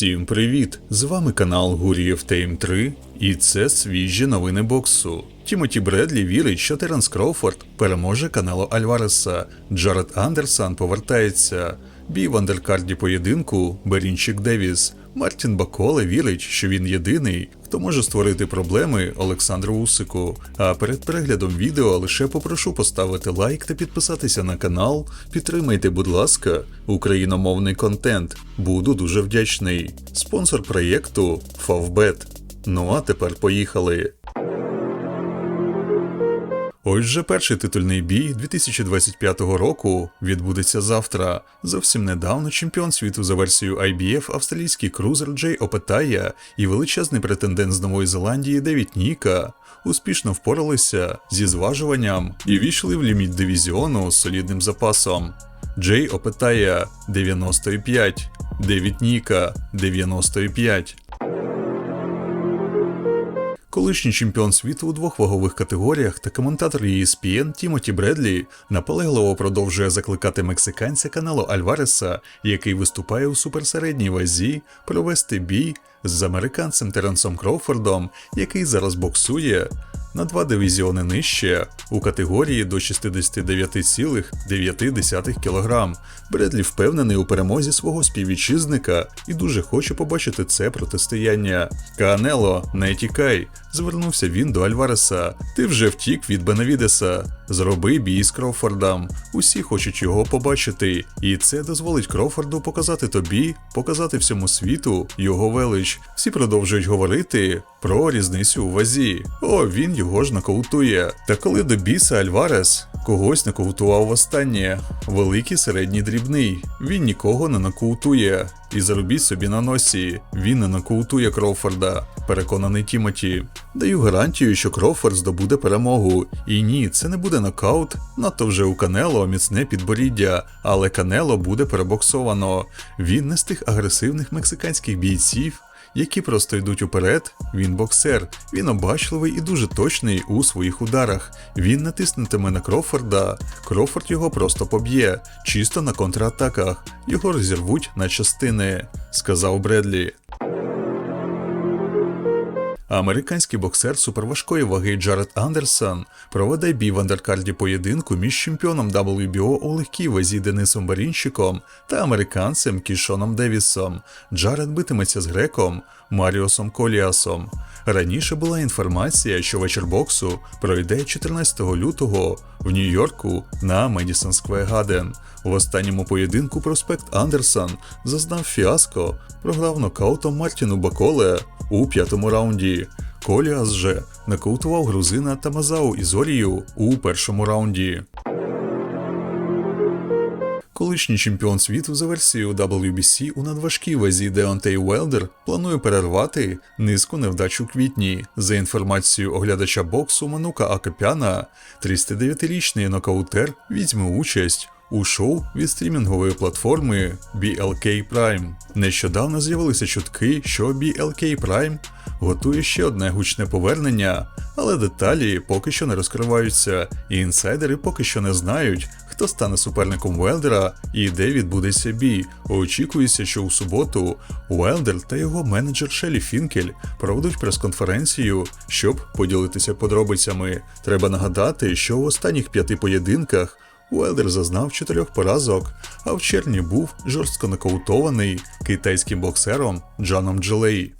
Всім привіт! З вами канал Гурієв Тейм 3 і це свіжі новини боксу. Тімоті Бредлі вірить, що Теренс Кроуфорд переможе каналу Альвареса. Джаред Андерсон повертається. Бій в андеркарді поєдинку Берінчик Девіс. Мартін Баколе вірить, що він єдиний, хто може створити проблеми Олександру Усику. А перед переглядом відео лише попрошу поставити лайк та підписатися на канал. Підтримайте, будь ласка, україномовний контент. Буду дуже вдячний. Спонсор проєкту Favbet. Ну а тепер поїхали. Ось же перший титульний бій 2025 року відбудеться завтра. Зовсім недавно чемпіон світу за версією IBF австралійський крузер Джей Опетая і величезний претендент з Нової Зеландії Девід Ніка успішно впоралися зі зважуванням і війшли в ліміт дивізіону з солідним запасом. Джей Опетая 95, Девід Ніка 95. Колишній чемпіон світу у двох вагових категоріях та коментатор ESPN Тімоті Бредлі наполегливо продовжує закликати мексиканця каналу Альвареса, який виступає у суперсередній вазі, провести бій з американцем Теренсом Кроуфордом, який зараз боксує на два дивізіони нижче у категорії до 69,9 кг. Бредлі впевнений у перемозі свого співвітчизника і дуже хоче побачити це протистояння. Канело, не тікай, звернувся він до Альвареса. Ти вже втік від Бенавідеса. Зроби бій з Кроуфордом. Усі хочуть його побачити, і це дозволить Кроуфорду показати тобі, показати всьому світу його велич. Всі продовжують говорити про різницю у вазі. О, він його ж нокаутує. Та коли до біса Альварес когось нокаутував востаннє, великий середній дрібний. Він нікого не нокаутує. І заробіть собі на носі. Він не нокаутує Кроуфорда, переконаний Тімоті. Даю гарантію, що Кроуфорд здобуде перемогу. І ні, це не буде нокаут. Надто вже у Канело міцне підборіддя, але Канело буде перебоксовано. Він не з тих агресивних мексиканських бійців, які просто йдуть уперед. Він боксер, він обачливий і дуже точний у своїх ударах. Він натиснутиме на Крофорда. Крофорд його просто поб'є, чисто на контратаках. Його розірвуть на частини, сказав Бредлі. Американський боксер суперважкої ваги Джаред Андерсон проведе бій в андеркарді поєдинку між чемпіоном WBO у легкій вазі Денисом Барінщиком та американцем Кішоном Девісом. Джаред битиметься з греком Маріосом Коліасом. Раніше була інформація, що вечір боксу пройде 14 лютого в Нью-Йорку на Медісон Сквер Гаден. В останньому поєдинку проспект Андерсон зазнав фіаско, програв нокаутом Мартіну Баколе у п'ятому раунді. Коліас же нокаутував грузина Тамазау Ізорію у першому раунді. Колишній чемпіон світу за версією WBC у надважкій вазі Деонтей Уелдер планує перервати низку невдач у квітні. За інформацією оглядача боксу Манука Акапяна, 39-річний нокаутер візьме участь у шоу від стрімінгової платформи BLK Prime. Нещодавно з'явилися чутки, що BLK Prime готує ще одне гучне повернення, але деталі поки що не розкриваються, і інсайдери поки що не знають, хто стане суперником Уелдера і де відбудеться бій. Очікується, що у суботу Уелдер та його менеджер Шелі Фінкель проведуть прес-конференцію, щоб поділитися подробицями. Треба нагадати, що в останніх п'яти поєдинках. Уелдер зазнав чотирьох поразок, а в червні був жорстко нокаутований китайським боксером Джаном Джелей.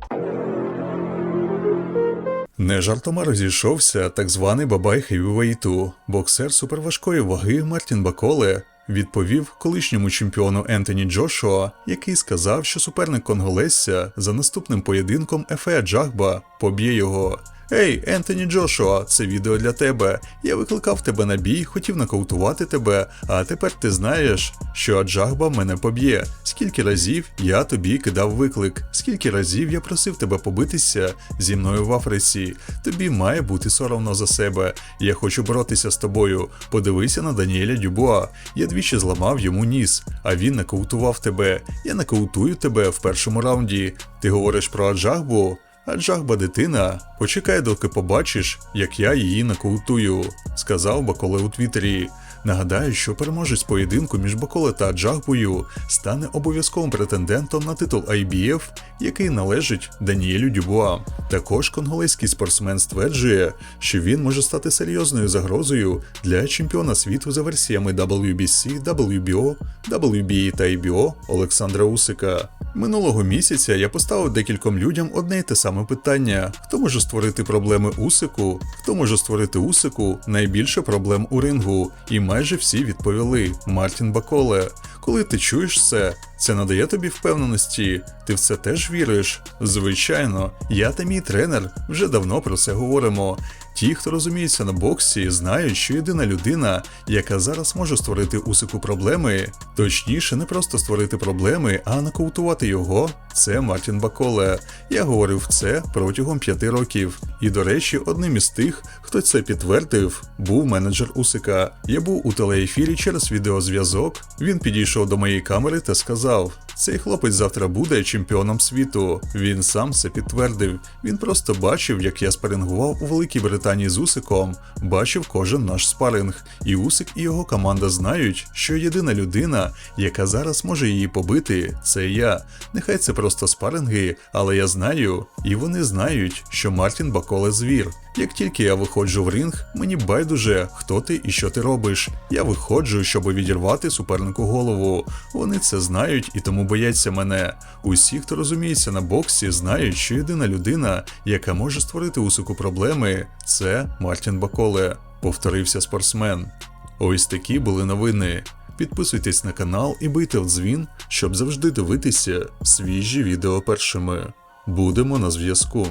Не жартома розійшовся так званий бабай хевівейту. Боксер суперважкої ваги Мартін Баколе відповів колишньому чемпіону Ентоні Джошуа, який сказав, що суперник Конголесся за наступним поєдинком Ефе Джагба поб'є його. Ей, Ентоні Джошуа, це відео для тебе. Я викликав тебе на бій, хотів нокаутувати тебе, а тепер ти знаєш, що Аджагба мене поб'є. Скільки разів я тобі кидав виклик, скільки разів я просив тебе побитися зі мною в Африці. Тобі має бути соромно за себе. Я хочу боротися з тобою. Подивися на Даніеля Дюбуа. Я двічі зламав йому ніс, а він нокаутував тебе. Я нокаутую тебе в першому раунді. Ти говориш про Аджагбу? А Джахба дитина, почекай, доки побачиш, як я її накоутую, сказав Баколе у Твіттері. Нагадаю, що переможець поєдинку між Баколе та Джагбою стане обов'язковим претендентом на титул IBF, який належить Даніелю Дюбуа. Також конголезький спортсмен стверджує, що він може стати серйозною загрозою для чемпіона світу за версіями WBC, WBO, WBA та IBO Олександра Усика. Минулого місяця я поставив декільком людям одне й те саме питання: хто може створити проблеми Усику, хто може створити Усику найбільше проблем у рингу, і майже всі відповіли Мартін Баколе. Коли ти чуєш це, це надає тобі впевненості. Ти в це теж віриш? Звичайно, я та мій тренер вже давно про це говоримо. Ті, хто розуміється на боксі, знають, що єдина людина, яка зараз може створити усику проблеми, точніше, не просто створити проблеми, а нокаутувати його, це Мартін Баколе. Я говорив це протягом п'яти років. І до речі, одним із тих, хто це підтвердив, був менеджер Усика. Я був у телеефірі через відеозв'язок. Він підійшов до моєї камери та сказав: цей хлопець завтра буде чемпіоном світу. Він сам це підтвердив. Він просто бачив, як я спарингував у Великій Британії з Усиком, бачив кожен наш спаринг. І Усик і його команда знають, що єдина людина, яка зараз може її побити, це я. Нехай це просто спаринги, але я знаю, і вони знають, що Мартін Баколе звір. Як тільки я виходжу в ринг, мені байдуже, хто ти і що ти робиш. Я виходжу, щоб відірвати супернику голову. Вони це знають і тому бояться мене. Усі, хто розуміється на боксі, знають, що єдина людина, яка може створити усику проблеми, це Мартін Баколе. Повторився спортсмен. Ось такі були новини. Підписуйтесь на канал і бийте в дзвін, щоб завжди дивитися свіжі відео першими. Будемо на зв'язку.